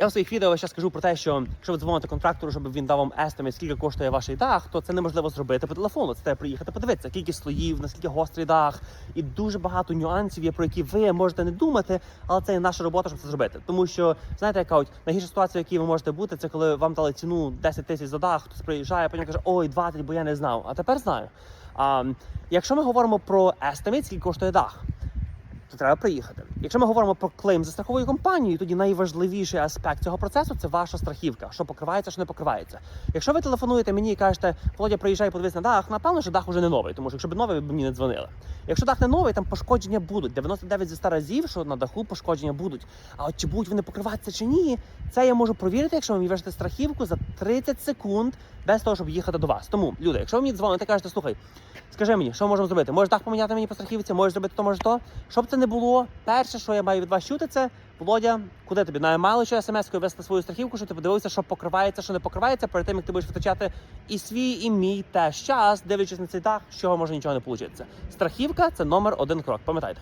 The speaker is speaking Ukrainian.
Я в своїх відео зараз кажу про те, що якщо ви дзвоните контрактору, щоб він дав вам естимейт, скільки коштує ваш дах, то це неможливо зробити по телефону. Це треба приїхати подивитися, кількість слоїв, наскільки гострий дах, і дуже багато нюансів є, про які ви можете не думати, але це є наша робота, щоб це зробити. Тому що знаєте, яка от найгірша ситуація, в якій ви можете бути, це коли вам дали ціну 10 тисяч за дах, хтось приїжджає, потім каже, ой, 20, бо я не знав. А тепер знаю. А, якщо ми говоримо про естимейт, скільки коштує дах, то треба приїхати. Якщо ми говоримо про клейм за страховою компанією, тоді найважливіший аспект цього процесу це ваша страхівка, що покривається, що не покривається. Якщо ви телефонуєте мені і кажете, Володя, приїжджай, подивись на дах, напевно, що дах уже не новий, тому що якщо б новий, ви б мені не дзвонили. Якщо дах не новий, там пошкодження будуть. 99 зі 100 разів, що на даху пошкодження будуть. А от чи будуть вони покриватися чи ні, це я можу провірити, якщо ви мені вижите страхівку за 30 секунд без того, щоб їхати до вас. Тому, люди, якщо ви мені дзвоните, кажете, слухай, скажи мені, що ми можемо зробити? Можеш дах поміняти мені по страхівці, можеш зробити то, може то. Щоб це не було, перше, що я маю від вас чути, це Володя, куди тобі на емейл чи смс-кою вести свою страхівку, щоб ти подивився, що покривається, що не покривається, перед тим як ти будеш витрачати і свій, і мій теж час, дивлячись на цей дах, з чого може нічого не вийти. Страхівка це номер один крок. Пам'ятайте.